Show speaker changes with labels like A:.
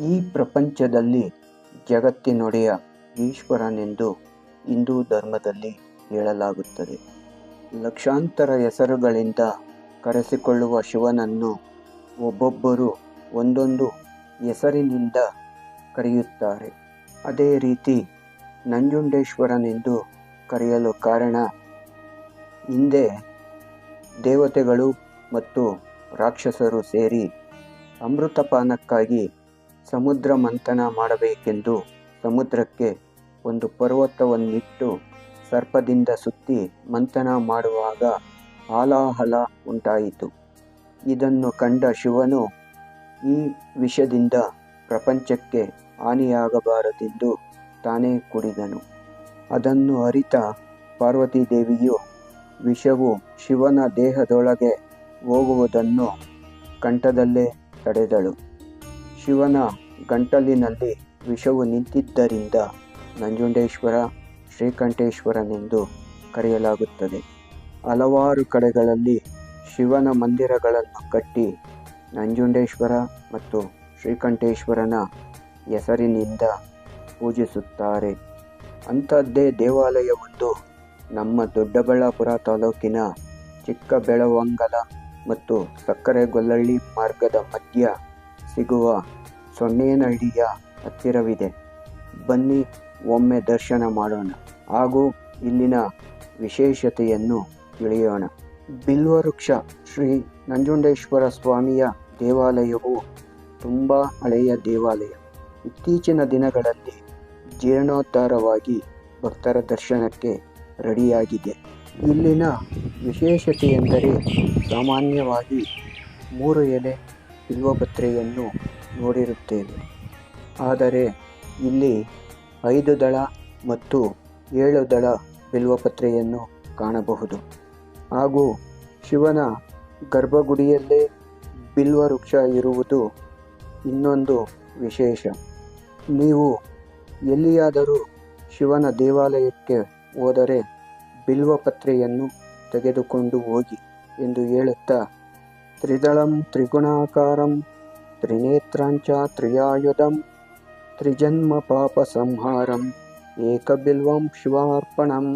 A: ಈ ಪ್ರಪಂಚದಲ್ಲಿ ಜಗತ್ತಿನೊಡೆಯ ಈಶ್ವರನೆಂದು ಹಿಂದೂ ಧರ್ಮದಲ್ಲಿ ಹೇಳಲಾಗುತ್ತದೆ. ಲಕ್ಷಾಂತರ ಹೆಸರುಗಳಿಂದ ಕರೆಸಿಕೊಳ್ಳುವ ಶಿವನನ್ನು ಒಬ್ಬೊಬ್ಬರು ಒಂದೊಂದು ಹೆಸರಿನಿಂದ ಕರೆಯುತ್ತಾರೆ. ಅದೇ ರೀತಿ ನಂಜುಂಡೇಶ್ವರನೆಂದು ಕರೆಯಲು ಕಾರಣ, ಹಿಂದೆ ದೇವತೆಗಳು ಮತ್ತು ರಾಕ್ಷಸರು ಸೇರಿ ಅಮೃತಪಾನಕ್ಕಾಗಿ ಸಮುದ್ರ ಮಂಥನ ಮಾಡಬೇಕೆಂದು ಸಮುದ್ರಕ್ಕೆ ಒಂದು ಪರ್ವತವನ್ನಿಟ್ಟು ಸರ್ಪದಿಂದ ಸುತ್ತಿ ಮಂಥನ ಮಾಡುವಾಗ ಹಾಲಾಹಲ ಉಂಟಾಯಿತು. ಇದನ್ನು ಕಂಡ ಶಿವನು ಈ ವಿಷದಿಂದ ಪ್ರಪಂಚಕ್ಕೆ ಹಾನಿಯಾಗಬಾರದೆಂದು ತಾನೇ ಕುಡಿದನು. ಅದನ್ನು ಅರಿತ ಪಾರ್ವತೀದೇವಿಯು ವಿಷವು ಶಿವನ ದೇಹದೊಳಗೆ ಹೋಗುವುದನ್ನು ಕಂಠದಲ್ಲೇ ತಡೆದಳು. ಶಿವನ ಗಂಟಲಿನಲ್ಲಿ ವಿಷವು ನಿಂತಿದ್ದರಿಂದ ನಂಜುಂಡೇಶ್ವರ ಶ್ರೀಕಂಠೇಶ್ವರನೆಂದು ಕರೆಯಲಾಗುತ್ತದೆ. ಹಲವಾರು ಕಡೆಗಳಲ್ಲಿ ಶಿವನ ಮಂದಿರಗಳನ್ನು ಕಟ್ಟಿ ನಂಜುಂಡೇಶ್ವರ ಮತ್ತು ಶ್ರೀಕಂಠೇಶ್ವರನ ಹೆಸರಿನಿಂದ ಪೂಜಿಸುತ್ತಾರೆ. ಅಂಥದ್ದೇ ದೇವಾಲಯವೊಂದು ನಮ್ಮ ದೊಡ್ಡಬಳ್ಳಾಪುರ ತಾಲೂಕಿನ ಚಿಕ್ಕಬೆಳವಂಗಲ ಮತ್ತು ಸಕ್ಕರೆಗೊಲ್ಲಳ್ಳಿ ಮಾರ್ಗದ ಮಧ್ಯ ಸಿಗುವ ಸೊನ್ನೇನಹಳ್ಳಿಯ ಹತ್ತಿರವಿದೆ. ಬನ್ನಿ, ಒಮ್ಮೆ ದರ್ಶನ ಮಾಡೋಣ. ಹಾಗೂ ಇಲ್ಲಿನ ವಿಶೇಷತೆಯನ್ನು ತಿಳಿಯೋಣ. ಬಿಲ್ವವೃಕ್ಷ ಶ್ರೀ ನಂಜುಂಡೇಶ್ವರ ಸ್ವಾಮಿಯ ದೇವಾಲಯವು ತುಂಬ ಹಳೆಯ ದೇವಾಲಯ. ಇತ್ತೀಚಿನ ದಿನಗಳಲ್ಲಿ ಜೀರ್ಣೋದ್ಧಾರವಾಗಿ ಭಕ್ತರ ದರ್ಶನಕ್ಕೆ ರೆಡಿಯಾಗಿದೆ. ಇಲ್ಲಿನ ವಿಶೇಷತೆ ಎಂದರೆ ಸಾಮಾನ್ಯವಾಗಿ ಮೂರು ಎಲೆ, ಬಿಲ್ವಪತ್ರೆಯನ್ನು ನೋಡಿರುತ್ತೇವೆ. ಆದರೆ ಇಲ್ಲಿ ಐದು ದಳ ಮತ್ತು ಏಳು ದಳ ಬಿಲ್ವಪತ್ರೆಯನ್ನು ಕಾಣಬಹುದು. ಹಾಗೂ ಶಿವನ ಗರ್ಭಗುಡಿಯಲ್ಲೇ ಬಿಲ್ವ ವೃಕ್ಷ ಇರುವುದು ಇನ್ನೊಂದು ವಿಶೇಷ. ನೀವು ಎಲ್ಲಿಯಾದರೂ ಶಿವನ ದೇವಾಲಯಕ್ಕೆ ಹೋದರೆ ಬಿಲ್ವಪತ್ರೆಯನ್ನು ತೆಗೆದುಕೊಂಡು ಹೋಗಿ ಎಂದು ಹೇಳುತ್ತಾ, ತ್ರಿದಳಂ ತ್ರಿಗುಣಾಕಾರಂ त्रिनेत्राञ्च त्रियायुधं त्रिजन्मपापसंहारम् एकबिल्वं शिवार्पणम्।